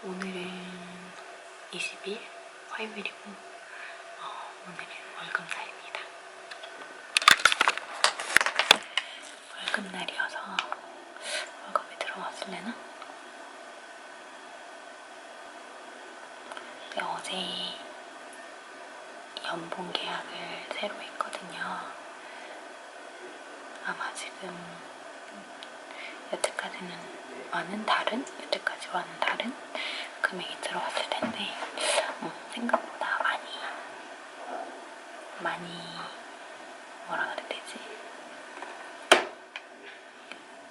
오늘은 20일 화요일이고 어, 오늘은 월급날입니다. 월급날이어서 월급이 들어왔을래나? 근데 어제 연봉 계약을 새로 했거든요. 아마 지금 여태까지는 와는 다른 여태까지와는 다른 금액이 들어왔을 텐데 음, 생각보다 많이 많이 뭐라 그래야 되지?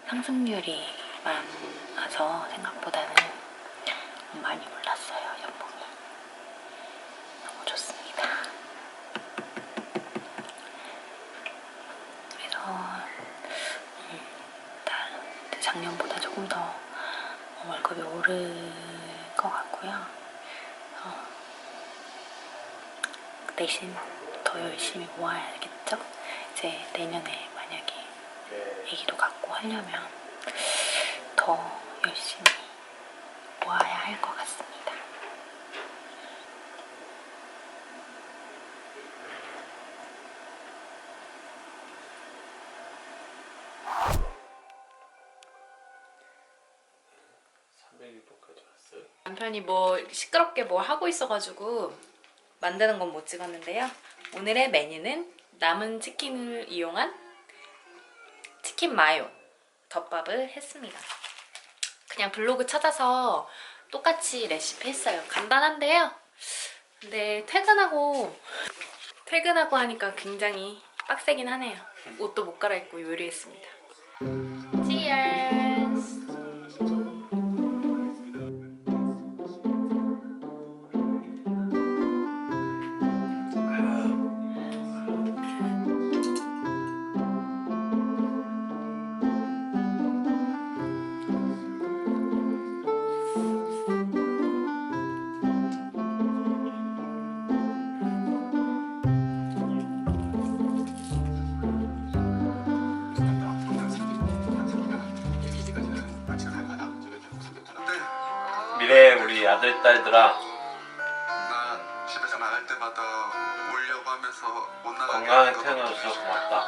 상승률이 많아서 생각보다는 많이 올랐어요 연봉이. 너무 좋습니다 그래서 음, 다 작년보다 조금 더 오를 것 같고요. 어, 대신 더 열심히 모아야겠죠? 이제 내년에 만약에 아기도 갖고 하려면 더 열심히 모아야 할 것 같습니다. 남편이 뭐 시끄럽게 뭘 하고 있어가지고 만드는 건 못 찍었는데요. 오늘의 메뉴는 남은 치킨을 이용한 치킨 마요 덮밥을 했습니다. 그냥 블로그 찾아서 똑같이 레시피 했어요. 간단한데요. 근데 퇴근하고 퇴근하고 하니까 굉장히 빡세긴 하네요. 옷도 못 갈아입고 요리했습니다. 미래 우리 아들 딸들아 나 집에서 나갈 때마다 오려고 하면서 못 나가게 건강하게 하는 거 태어나줘서 고맙다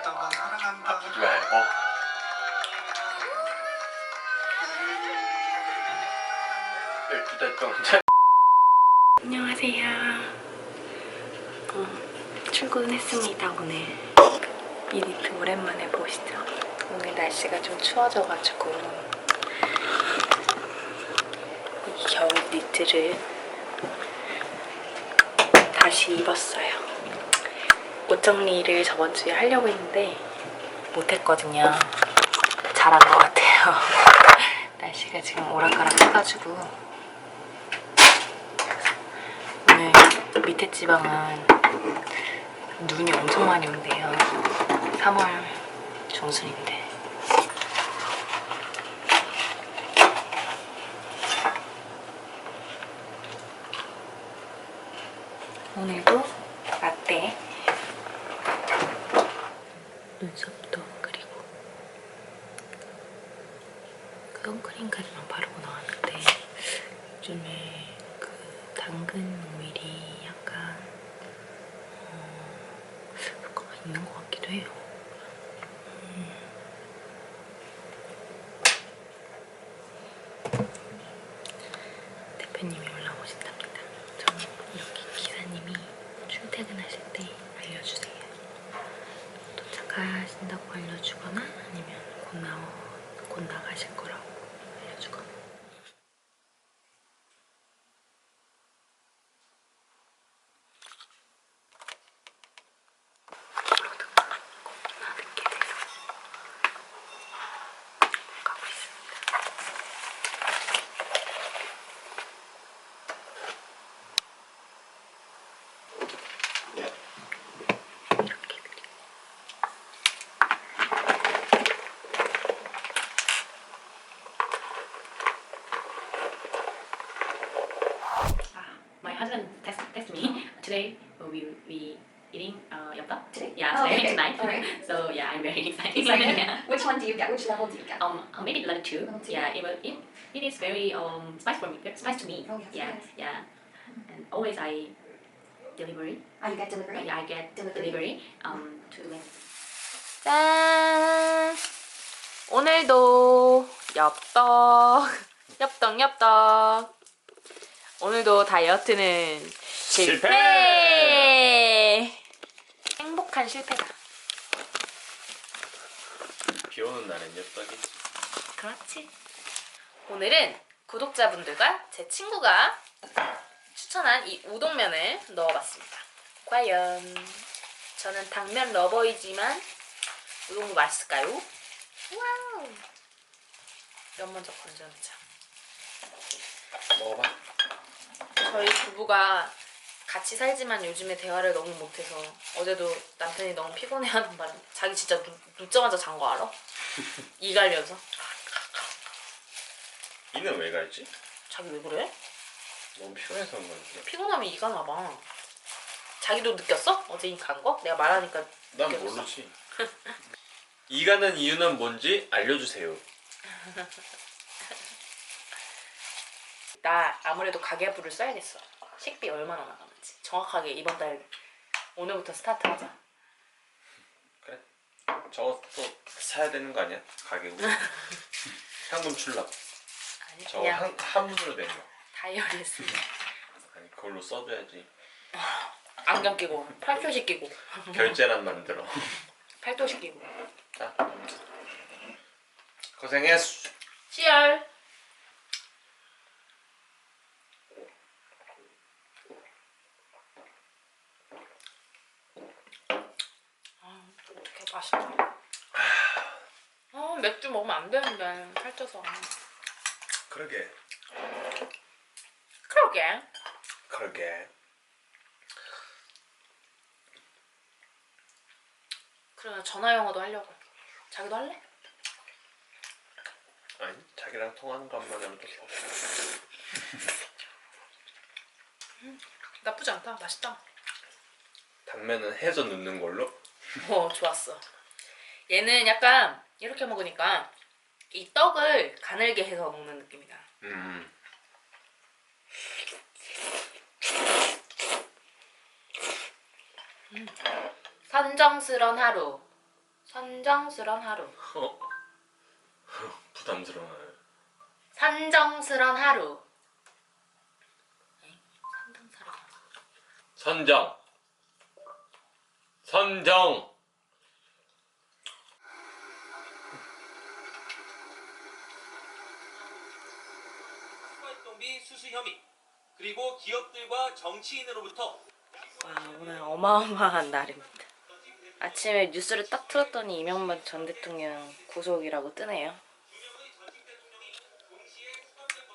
이따가 사랑한다 아프지 말고 열두 달 동안 안녕하세요. 어, 출근했습니다 오늘. 이 니트 오랜만에 보시죠. 오늘 날씨가 좀 추워져가지고 이 겨울 니트를 다시 입었어요. 옷 정리를 저번 주에 하려고 했는데 못했거든요. 잘한 것 같아요. 날씨가 지금 오락가락 해가지고 오늘 밑에 지방은 눈이 엄청 많이 온대요. 3월 중순인데. 오늘도 라떼 눈썹도 그리고 그 선크림까지만 바르고 나왔는데 요즘에 그 당근 오일이 약간 어, 효과가 있는 것 같기도 해요. 음. 대표님이 My husband text, text me today. We we eating uh yappa. Today? Yeah, Oh, today okay. tonight. Alright. So yeah, I'm very excited. Excited? yeah. Which one do you get? Which level do you get? Um, uh, maybe level two. Level two. Yeah, it will. It, it is very um spice for me. Spice to me. Oh, yes, yeah, yes. yeah. And always I delivery. Oh, you get delivery? I get Delivery. delivery um to the 짠! 오늘도 엽떡, 엽떡, 엽떡. 오늘도 다이어트는 실패! 행복한 실패다. 비 오는 날엔 엽떡이지. 그렇지. 오늘은 구독자분들과 제 친구가 추천한 이 우동면을 넣어봤습니다. 과연 저는 당면 러버이지만 우동도 맛있을까요? 와우! 면 먼저 건져놓자. 먹어봐. 저희 부부가 같이 살지만 요즘에 대화를 너무 못해서 어제도 남편이 너무 피곤해하는 바람에 자기 진짜 눕, 눕자마자 잔 거 알아? 이 갈면서 이는 왜 갈지? 자기 왜 그래? 너무 피곤해서 그런 건데. 피곤하면 이가 나봐. 자기도 느꼈어? 어제 이 간 거? 내가 말하니까 난 느꼈어. 모르지. 이 가는 이유는 뭔지 알려주세요. 나 아무래도 가계부를 써야겠어. 식비 얼마나 나가는지 정확하게 이번 달 오늘부터 스타트하자. 그래. 저거 또 사야 되는 거 아니야? 가게고. 현금 출납. 아니 저거 그냥 한 한문으로 된 거. 다이어리 했습니다. 아니 그걸로 써줘야지. 안경 끼고 팔토시 끼고 결제란 만들어. 팔토시 끼고 자. 고생했어. 시열. 아, 어떻게 맛있다. 아, 맥주 먹으면 안 되는데 살쪄서. 그러게. 그러게. 그러게. 그러면 전화 영어도 하려고. 자기도 할래? 아니 자기랑 통하는 것만 하면 또 좋아. 나쁘지 않다. 맛있다. 당면은 해서 넣는 걸로. 어, 좋았어. 얘는 약간 이렇게 먹으니까 이 떡을 가늘게 해서 먹는 느낌이다. 음. 선정스런 하루. 선정스런 하루. 어. 부담스러워. 산정스런 하루. 에이, 산정스런 하루. 선정. 선정. 활동비 수수 혐의 그리고 기업들과 정치인으로부터 와, 오늘 어마어마한 날입니다. 아침에 뉴스를 딱 틀었더니 이명박 전 대통령 구속이라고 뜨네요.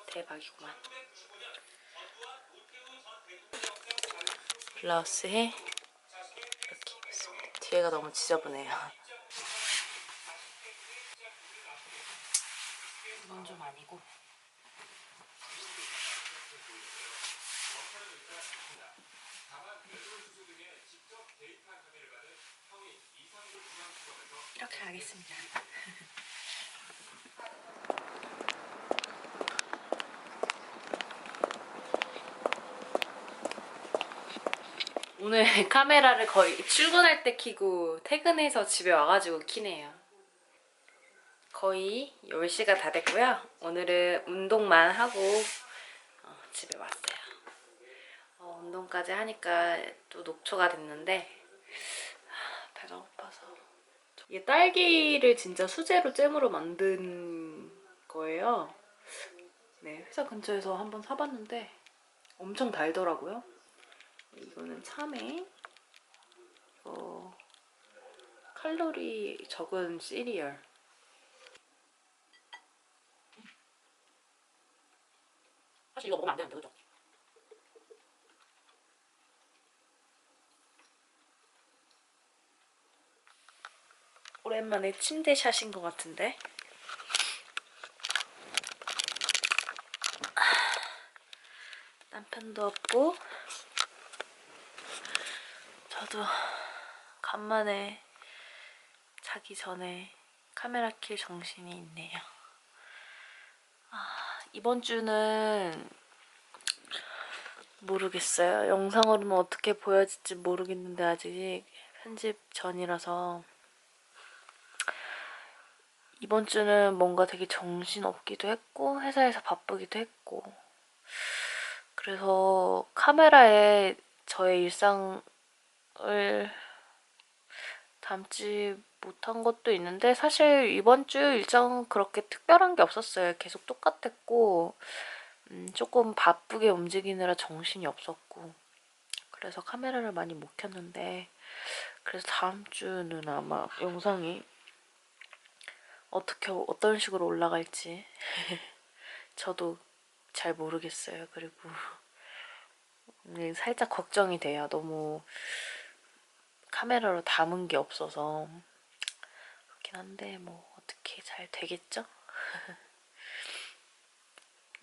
대박이구만. 블라우스에. 뒤에가 너무 지저분해요. 이건 좀 아니고. 이렇게 하겠습니다. 오늘 카메라를 거의 출근할 때 켜고 퇴근해서 집에 와가지고 키네요. 거의 10시가 다 됐고요. 오늘은 운동만 하고 어, 집에 왔어요. 어, 운동까지 하니까 또 녹초가 됐는데 하, 배가 고파서 이게 딸기를 진짜 수제로 잼으로 만든 거예요. 네, 회사 근처에서 한번 사봤는데 엄청 달더라고요. 이거는 참외, 이거 칼로리 적은 시리얼. 사실 이거 먹으면 안 되는데, 그죠? 오랜만에 침대 샷인 것 같은데. 남편도 없고 저도 간만에 자기 전에 카메라 킬 정신이 있네요. 아, 이번 주는 모르겠어요. 영상으로는 어떻게 보여질지 모르겠는데 아직 편집 전이라서 이번 주는 뭔가 되게 정신 없기도 했고 회사에서 바쁘기도 했고 그래서 카메라에 저의 일상 을 담지 못한 것도 있는데 사실 이번 주 일정은 그렇게 특별한 게 없었어요. 계속 똑같았고 음, 조금 바쁘게 움직이느라 정신이 없었고 그래서 카메라를 많이 못 켰는데 그래서 다음 주는 아마 영상이 어떻게 어떤 식으로 올라갈지 저도 잘 모르겠어요. 그리고 음, 살짝 걱정이 돼요. 너무 카메라로 담은 게 없어서 그렇긴 한데 뭐 어떻게 잘 되겠죠?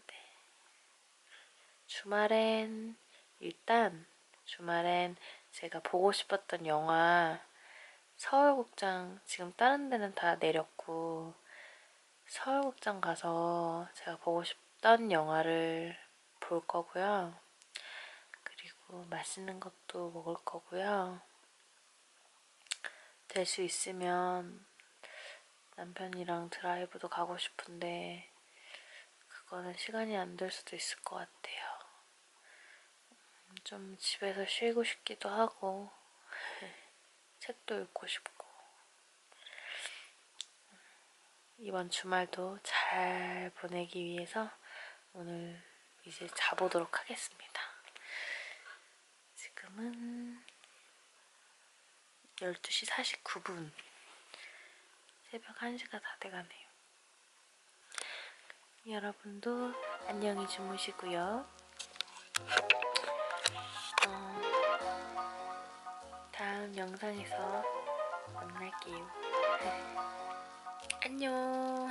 네. 주말엔 일단 주말엔 제가 보고 싶었던 영화 서울극장 지금 다른 데는 다 내렸고 서울극장 가서 제가 보고 싶던 영화를 볼 거고요. 그리고 맛있는 것도 먹을 거고요. 될 수 있으면 남편이랑 드라이브도 가고 싶은데 그거는 시간이 안 될 수도 있을 것 같아요. 음, 좀 집에서 쉬고 싶기도 하고 책도 읽고 싶고 이번 주말도 잘 보내기 위해서 오늘 이제 자보도록 하겠습니다. 지금은 12시 49분 새벽 1시가 다 돼가네요. 여러분도 안녕히 주무시고요. 어, 다음 영상에서 만날게요. 안녕.